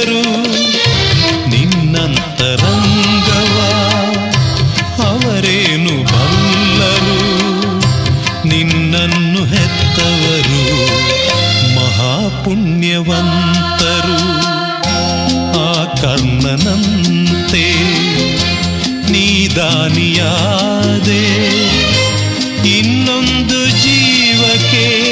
ಕಂಡರು ನಿನ್ನಂತರಂಗವ ಅವರೇನು ಬಲ್ಲರು? ನಿನ್ನನ್ನು ಹೆತ್ತವರು ಮಹಾಪುಣ್ಯವಂತರು. ಆ ಕರ್ಣನಂತೆ ನೀದಾನಿಯಾದೆ ಇನ್ನೊಂದು ಜೀವಕ್ಕೆ